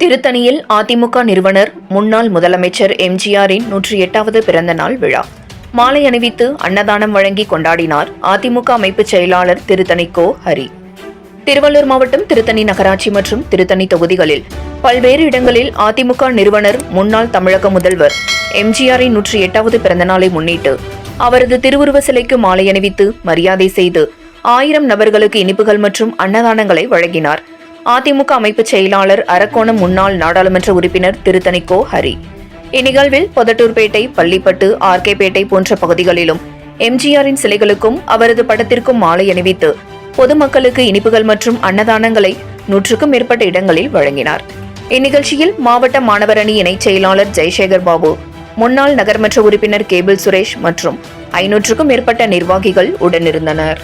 திருத்தணியில் அதிமுக நிறுவனர் முன்னாள் முதலமைச்சர் எம்ஜிஆரின் நூற்றி எட்டாவது பிறந்த நாள் விழா. மாலை அணிவித்து அன்னதானம் வழங்கி கொண்டாடினார் அதிமுக அமைப்பு செயலாளர் திருத்தணி கோ. ஹரி. திருவள்ளூர் மாவட்டம் திருத்தணி நகராட்சி மற்றும் திருத்தணி தொகுதிகளில் பல்வேறு இடங்களில் அதிமுக நிறுவனர் முன்னாள் தமிழக முதல்வர் எம்ஜிஆரின் நூற்றி எட்டாவது பிறந்தநாளை முன்னிட்டு அவரது திருவுருவ சிலைக்கு மாலை அணிவித்து மரியாதை செய்து ஆயிரம் நபர்களுக்கு இனிப்புகள் மற்றும் அன்னதானங்களை வழங்கினார். அதிமுக அமைப்பு செயலாளர் அரக்கோணம் முன்னாள் நாடாளுமன்ற உறுப்பினர் திருத்தணிக்கோ ஹரி. இந்நிகழ்வில் பொதட்டூர்பேட்டை பள்ளிப்பட்டு ஆர்கேபேட்டை போன்ற பகுதிகளிலும் எம்ஜிஆரின் சிலைகளுக்கும் அவரது படத்திற்கும் மாலை அணிவித்து பொதுமக்களுக்கு இனிப்புகள் மற்றும் அன்னதானங்களை நூற்றுக்கும் மேற்பட்ட இடங்களில் வழங்கினார். இந்நிகழ்ச்சியில் மாவட்ட மாணவர் அணி இணைச் செயலாளர் ஜெய்சேகர் பாபு முன்னாள் நகர்மன்ற உறுப்பினர் கேபிள் சுரேஷ் மற்றும் ஐநூற்றுக்கும் மேற்பட்ட நிர்வாகிகள் உடனிருந்தனர்.